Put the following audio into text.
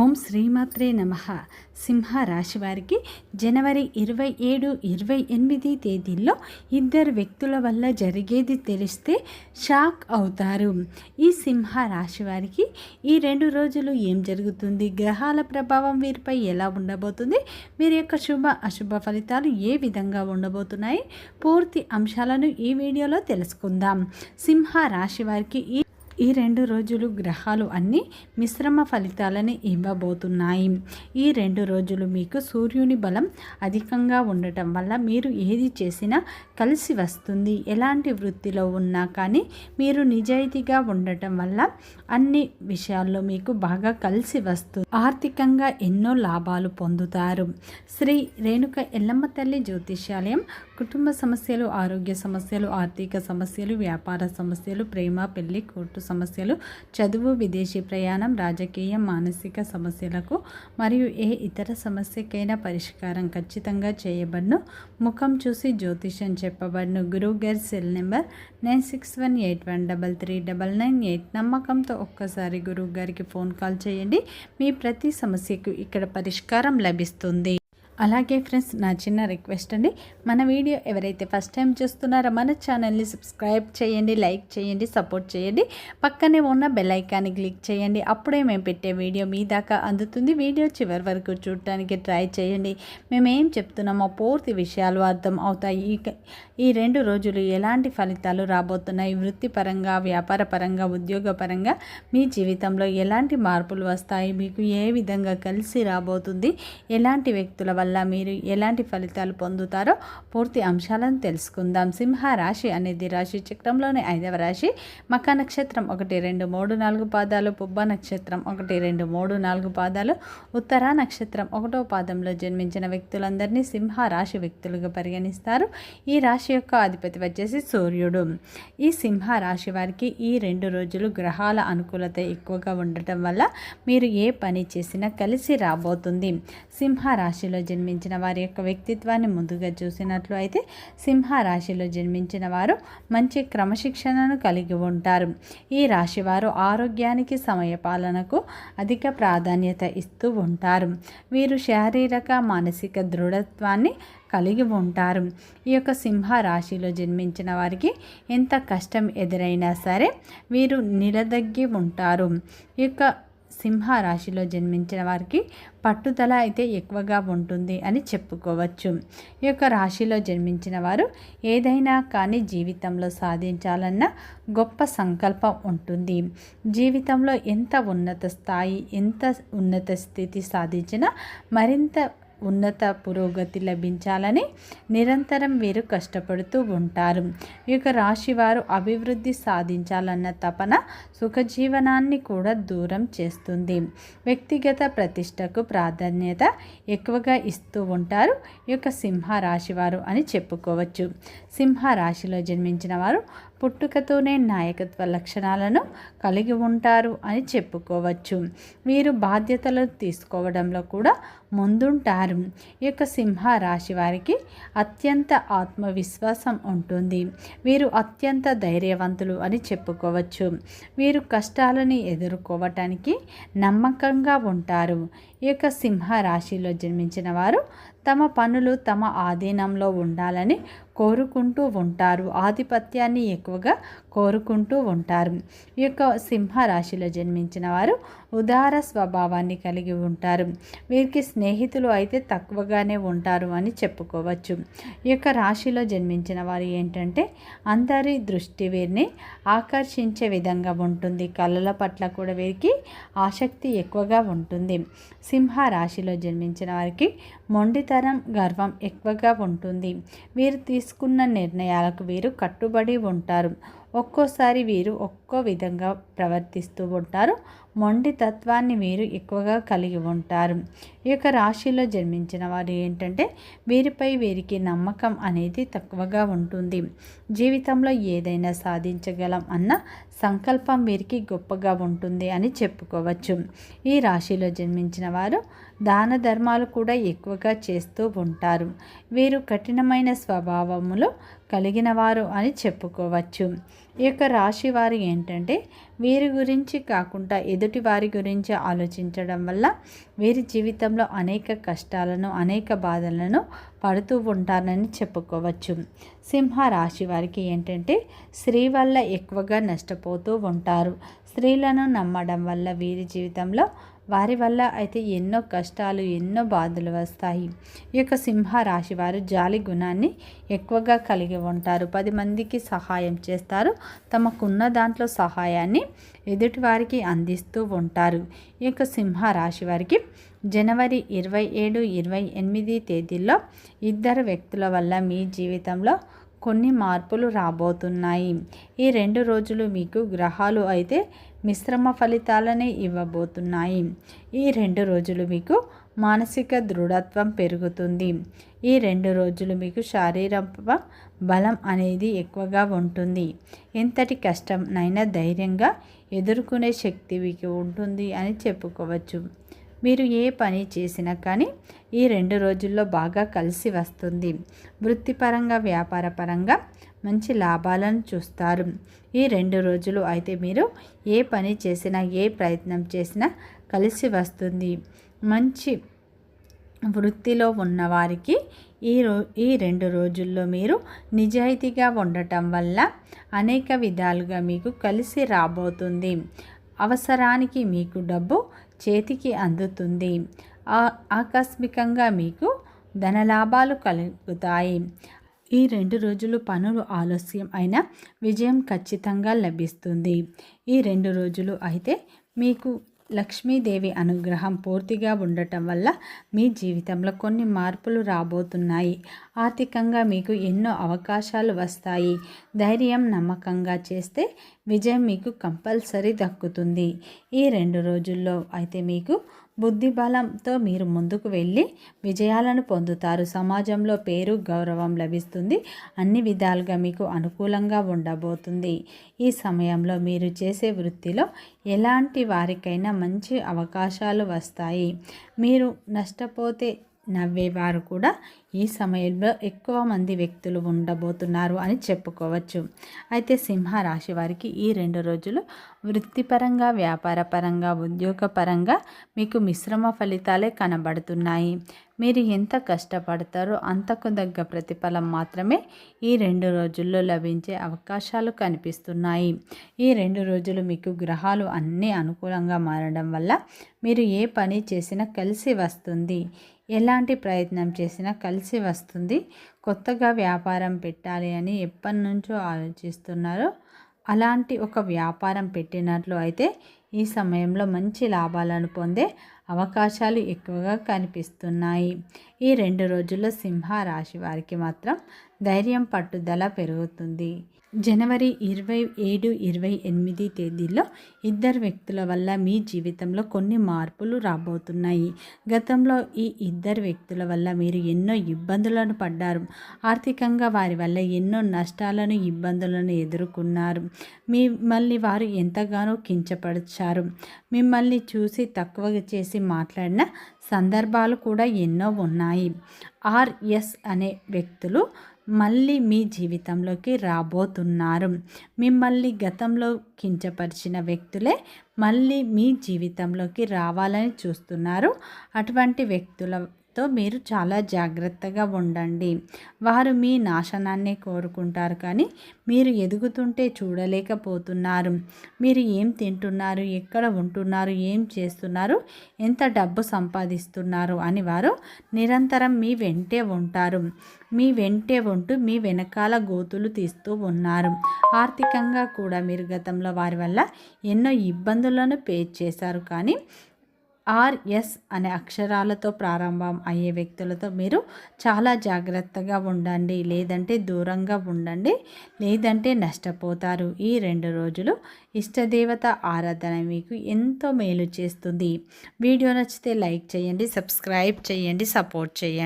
ఓం శ్రీమాత్రే నమ. సింహ రాశి వారికి జనవరి ఇరవై ఏడు ఇరవై ఎనిమిది తేదీల్లో ఇద్దరు వ్యక్తుల వల్ల జరిగేది తెలిస్తే షాక్ అవుతారు. ఈ సింహ రాశి వారికి ఈ రెండు రోజులు ఏం జరుగుతుంది? గ్రహాల ప్రభావం వీరిపై ఎలా ఉండబోతుంది? వీరి యొక్క శుభ అశుభ ఫలితాలు ఏ విధంగా ఉండబోతున్నాయి? పూర్తి అంశాలను ఈ వీడియోలో తెలుసుకుందాం. సింహ రాశి వారికి ఈ ఈ రెండు రోజులు గ్రహాలు అన్నీ మిశ్రమ ఫలితాలని ఇవ్వబోతున్నాయి. ఈ రెండు రోజులు మీకు సూర్యుని బలం అధికంగా ఉండటం వల్ల మీరు ఏది చేసినా కలిసి వస్తుంది. ఎలాంటి వృత్తిలో ఉన్నా కానీ మీరు నిజాయితీగా ఉండటం వల్ల అన్ని విషయాల్లో మీకు బాగా కలిసి వస్తుంది ఆర్థికంగా ఎన్నో లాభాలు పొందుతారు. శ్రీ రేణుక ఎల్లమ్మ తల్లి జ్యోతిష్యాలయం కుటుంబ సమస్యలు ఆరోగ్య సమస్యలు ఆర్థిక సమస్యలు వ్యాపార సమస్యలు ప్రేమ పెళ్ళి కోర్టు సమస్యలు చదువు విదేశీ ప్రయాణం రాజకీయం మానసిక సమస్యలకు మరియు ఏ ఇతర సమస్యకైనా పరిష్కారం ఖచ్చితంగా చేయబడును. ముఖం చూసి జ్యోతిషం చెప్పబడును. గురువు గారి cell number nine six one eight one double three double nine eight. నమ్మకంతో ఒక్కసారి గురువు గారికి ఫోన్ కాల్ చేయండి. మీ ప్రతి సమస్యకు ఇక్కడ పరిష్కారం లభిస్తుంది. అలాగే ఫ్రెండ్స్ నా చిన్న రిక్వెస్ట్ అండి. మన వీడియో ఎవరైతే ఫస్ట్ టైం చూస్తున్నారో మన ఛానల్ని సబ్స్క్రైబ్ చేయండి లైక్ చేయండి సపోర్ట్ చేయండి. పక్కనే ఉన్న బెల్ ఐకాన్ని క్లిక్ చేయండి. అప్పుడే మేము పెట్టే వీడియో మీ దాకా అందుతుంది. వీడియో చివరి వరకు చూడటానికి ట్రై చేయండి. మేము ఏం చెప్తున్నామో పూర్తి విషయాలు అర్థం అవుతాయి. ఈ రెండు రోజులు ఎలాంటి ఫలితాలు రాబోతున్నాయి? వృత్తిపరంగా వ్యాపార పరంగా మీ జీవితంలో ఎలాంటి మార్పులు వస్తాయి? మీకు ఏ విధంగా కలిసి రాబోతుంది? ఎలాంటి వ్యక్తుల వల్ల వల్ల మీరు ఎలాంటి ఫలితాలు పొందుతారో పూర్తి అంశాలను తెలుసుకుందాం. సింహ రాశి అనేది రాశి చక్రంలోని ఐదవ రాశి. మక నక్షత్రం ఒకటి రెండు మూడు నాలుగు పాదాలు పుబ్బ నక్షత్రం ఒకటి రెండు మూడు నాలుగు పాదాలు ఉత్తర నక్షత్రం ఒకటో పాదంలో జన్మించిన వ్యక్తులందరినీ సింహ రాశి వ్యక్తులుగా పరిగణిస్తారు. ఈ రాశి యొక్క అధిపతి వచ్చేసి సూర్యుడు. ఈ సింహ రాశి వారికి ఈ రెండు రోజులు గ్రహాల అనుకూలత ఎక్కువగా ఉండటం వల్ల మీరు ఏ పని చేసినా కలిసి రాబోతుంది. సింహ రాశిలో జన్మించిన వారి యొక్క వ్యక్తిత్వాన్ని ముందుగా చూసినట్లు అయితే సింహరాశిలో జన్మించిన వారు మంచి క్రమశిక్షణను కలిగి ఉంటారు. ఈ రాశి వారు ఆరోగ్యానికి సమయపాలనకు అధిక ప్రాధాన్యత ఇస్తూ ఉంటారు. వీరు శారీరక మానసిక దృఢత్వాన్ని కలిగి ఉంటారు. ఈ యొక్క సింహ రాశిలో జన్మించిన వారికి ఎంత కష్టం ఎదురైనా సరే వీరు నిలదగ్గి ఉంటారు. ఈ యొక్క సింహ రాశిలో జన్మించిన వారికి పట్టుదల అయితే ఎక్కువగా ఉంటుంది అని చెప్పుకోవచ్చు. ఈ యొక్క రాశిలో జన్మించిన వారు ఏదైనా కానీ జీవితంలో సాధించాలన్న గొప్ప సంకల్పం ఉంటుంది. జీవితంలో ఎంత ఉన్నత స్థాయి ఎంత ఉన్నత స్థితి సాధించినా మరింత ఉన్నత పురోగతి లభించాలని నిరంతరం వీరు కష్టపడుతూ ఉంటారు. ఈ యొక్క రాశివారు అభివృద్ధి సాధించాలన్న తపన సుఖజీవనాన్ని కూడా దూరం చేస్తుంది. వ్యక్తిగత ప్రతిష్టకు ప్రాధాన్యత ఎక్కువగా ఇస్తూ ఉంటారు. ఈ యొక్క సింహ రాశివారు అని చెప్పుకోవచ్చు. సింహ రాశిలో జన్మించిన వారు పుట్టుకతోనే నాయకత్వ లక్షణాలను కలిగి ఉంటారు అని చెప్పుకోవచ్చు. వీరు బాధ్యతలు తీసుకోవడంలో కూడా ముందుంటారు. ఈ యొక్క సింహ రాశి వారికి అత్యంత ఆత్మవిశ్వాసం ఉంటుంది. వీరు అత్యంత ధైర్యవంతులు అని చెప్పుకోవచ్చు. వీరు కష్టాలని ఎదుర్కోవటానికి నమ్మకంగా ఉంటారు. ఈ యొక్క సింహ రాశిలో జన్మించిన వారు తమ పనులు తమ ఆధీనంలో ఉండాలని కోరుకుంటూ ఉంటారు. ఆధిపత్యాన్ని ఎక్కువగా కోరుకుంటూ ఉంటారు. ఈ యొక్క సింహ రాశిలో జన్మించిన వారు ఉదార స్వభావాన్ని కలిగి ఉంటారు. వీరికి స్నేహితులు అయితే తక్కువగానే ఉంటారు అని చెప్పుకోవచ్చు. ఈ యొక్క రాశిలో జన్మించిన వారు ఏంటంటే అందరి దృష్టి వీరిని ఆకర్షించే విధంగా ఉంటుంది. కళల పట్ల కూడా వీరికి ఆసక్తి ఎక్కువగా ఉంటుంది. సింహ రాశిలో జన్మించిన వారికి మొండితనం గర్వం ఎక్కువగా ఉంటుంది. వీరు తీసుకున్న నిర్ణయాలకు వీరు కట్టుబడి ఉంటారు. ఒక్కోసారి వీరు ఒక్కో విధంగా ప్రవర్తిస్తూ ఉంటారు. మొండి తత్వాన్ని వీరు ఎక్కువగా కలిగి ఉంటారు. ఈ యొక్క రాశిలో జన్మించిన వారు ఏంటంటే వీరిపై వీరికి నమ్మకం అనేది తక్కువగా ఉంటుంది. జీవితంలో ఏదైనా సాధించగలం అన్న సంకల్పం వీరికి గొప్పగా ఉంటుంది అని చెప్పుకోవచ్చు. ఈ రాశిలో జన్మించిన వారు దాన ధర్మాలు కూడా ఎక్కువగా చేస్తూ ఉంటారు. వీరు కఠినమైన స్వభావములు కలిగిన వారు అని చెప్పుకోవచ్చు. ఈ యొక్క రాశి వారు ఏంటంటే వీరి గురించి కాకుండా ఎదుటి వారి గురించి ఆలోచించడం వల్ల వీరి జీవితంలో అనేక కష్టాలను అనేక బాధలను పడుతూ ఉంటారని చెప్పుకోవచ్చు. సింహ రాశి వారికి ఏంటంటే స్త్రీ వల్ల ఎక్కువగా నష్టపోతూ ఉంటారు. స్త్రీలను నమ్మడం వల్ల వీరి జీవితంలో వారి వల్ల అయితే ఎన్నో కష్టాలు ఎన్నో బాధలు వస్తాయి. ఈ యొక్క సింహ రాశి వారు జాలి గుణాన్ని ఎక్కువగా కలిగి ఉంటారు. పది మందికి సహాయం చేస్తారు. తమకున్న దాంట్లో సహాయాన్ని ఎదుటి వారికి అందిస్తూ ఉంటారు. ఈ యొక్క సింహ రాశి వారికి జనవరి ఇరవై ఏడు ఇరవై ఎనిమిది తేదీల్లో ఇద్దరు వ్యక్తుల వల్ల మీ జీవితంలో కొన్ని మార్పులు రాబోతున్నాయి. ఈ రెండు రోజులు మీకు గ్రహాలు అయితే మిశ్రమ ఫలితాలనే ఇవ్వబోతున్నాయి. ఈ రెండు రోజులు మీకు మానసిక దృఢత్వం పెరుగుతుంది. ఈ రెండు రోజులు మీకు శారీరక బలం అనేది ఎక్కువగా ఉంటుంది. ఎంతటి కష్టంనైనా ధైర్యంగా ఎదుర్కొనే శక్తి మీకు ఉంటుంది అని చెప్పుకోవచ్చు. మీరు ఏ పని చేసినా కానీ ఈ రెండు రోజుల్లో బాగా కలిసి వస్తుంది. వృత్తిపరంగా వ్యాపారపరంగా మంచి లాభాలను చూస్తారు. ఈ రెండు రోజులు అయితే మీరు ఏ పని చేసినా ఏ ప్రయత్నం చేసినా కలిసి వస్తుంది. మంచి వృత్తిలో ఉన్నవారికి ఈ రో ఈ రెండు రోజుల్లో మీరు నిజాయితీగా ఉండటం వల్ల అనేక విధాలుగా మీకు కలిసి రాబోతుంది. అవసరానికి మీకు డబ్బు చేతికి అందుతుంది. ఆకస్మికంగా మీకు ధనలాభాలు కలుగుతాయి. ఈ రెండు రోజులు పనులు ఆలస్యం అయినా విజయం ఖచ్చితంగా లభిస్తుంది. ఈ రెండు రోజులు అయితే మీకు లక్ష్మీదేవి అనుగ్రహం పూర్తిగా ఉండటం వల్ల మీ జీవితంలో కొన్ని మార్పులు రాబోతున్నాయి. ఆర్థికంగా మీకు ఎన్నో అవకాశాలు వస్తాయి. ధైర్యం నమ్మకంగా చేస్తే విజయం మీకు కంపల్సరీ దక్కుతుంది. ఈ రెండు రోజుల్లో అయితే మీకు బుద్ధి బలంతో మీరు ముందుకు వెళ్ళి విజయాలను పొందుతారు. సమాజంలో పేరు గౌరవం లభిస్తుంది. అన్ని విధాలుగా మీకు అనుకూలంగా ఉండబోతుంది. ఈ సమయంలో మీరు చేసే వృత్తిలో ఎలాంటి వారికైనా మంచి అవకాశాలు వస్తాయి. మీరు నష్టపోతే నవ్వేవారు కూడా ఈ సమయంలో ఎక్కువ మంది వ్యక్తులు ఉండబోతున్నారు అని చెప్పుకోవచ్చు. అయితే సింహ రాశి వారికి ఈ రెండు రోజులు వృత్తిపరంగా వ్యాపారపరంగా ఉద్యోగపరంగా మీకు మిశ్రమ ఫలితాలే కనబడుతున్నాయి. మీరు ఎంత కష్టపడతారో అంతకు తగ్గ ప్రతిఫలం మాత్రమే ఈ రెండు రోజుల్లో లభించే అవకాశాలు కనిపిస్తున్నాయి. ఈ రెండు రోజులు మీకు గ్రహాలు అన్నీ అనుకూలంగా మారడం వల్ల మీరు ఏ పని చేసినా కలిసి వస్తుంది. ఎలాంటి ప్రయత్నం చేసినా కలిసి వస్తుంది. కొత్తగా వ్యాపారం పెట్టాలి అని ఎప్పటి నుంచో ఆలోచిస్తున్నారో అలాంటి ఒక వ్యాపారం పెట్టినట్లు అయితే ఈ సమయంలో మంచి లాభాలను పొందే అవకాశాలు ఎక్కువగా కనిపిస్తున్నాయి. ఈ రెండు రోజుల్లో సింహ రాశి వారికి మాత్రం ధైర్యం పట్టుదల పెరుగుతుంది. జనవరి ఇరవై ఏడు ఇరవై ఎనిమిది తేదీల్లో ఇద్దరు వ్యక్తుల వల్ల మీ జీవితంలో కొన్ని మార్పులు రాబోతున్నాయి. గతంలో ఈ ఇద్దరు వ్యక్తుల వల్ల మీరు ఎన్నో ఇబ్బందులను పడ్డారు. ఆర్థికంగా వారి వల్ల ఎన్నో నష్టాలను ఇబ్బందులను ఎదుర్కొన్నారు. మిమ్మల్ని వారు ఎంతగానో కించపరిచారు. మిమ్మల్ని చూసి తక్కువగా చేసి మాట్లాడిన సందర్భాలు కూడా ఎన్నో ఉన్నాయి. ఆర్ఎస్ అనే వ్యక్తులు మళ్ళీ మీ జీవితంలోకి రాబోతున్నారు. మిమ్మల్ని గతంలో కించపరిచిన వ్యక్తులే మళ్ళీ మీ జీవితంలోకి రావాలని చూస్తున్నారు. అటువంటి వ్యక్తుల తో మీరు చాలా జాగ్రత్తగా ఉండండి. వారు మీ నాశనాన్ని కోరుకుంటారు కానీ మీరు ఎదుగుతుంటే చూడలేకపోతున్నారు. మీరు ఏం తింటున్నారు? ఎక్కడ ఉంటున్నారు? ఏం చేస్తున్నారు? ఎంత డబ్బు సంపాదిస్తున్నారు? అని వారు నిరంతరం మీ వెంటే ఉంటారు. మీ వెంటే ఉంటూ మీ వెనకాల గోతులు తీస్తూ ఉన్నారు. ఆర్థికంగా కూడా మీరు గతంలో వారి వల్ల ఎన్నో ఇబ్బందులను పే చేశారు కానీ ఆర్ఎస్ అనే అక్షరాలతో ప్రారంభం అయ్యే వ్యక్తులతో మీరు చాలా జాగ్రత్తగా ఉండండి. లేదంటే దూరంగా ఉండండి. లేదంటే నష్టపోతారు. ఈ రెండు రోజులు ఇష్టదేవత ఆరాధన మీకు ఎంతో మేలు చేస్తుంది. వీడియో నచ్చితే లైక్ చేయండి సబ్స్క్రైబ్ చేయండి సపోర్ట్ చేయండి.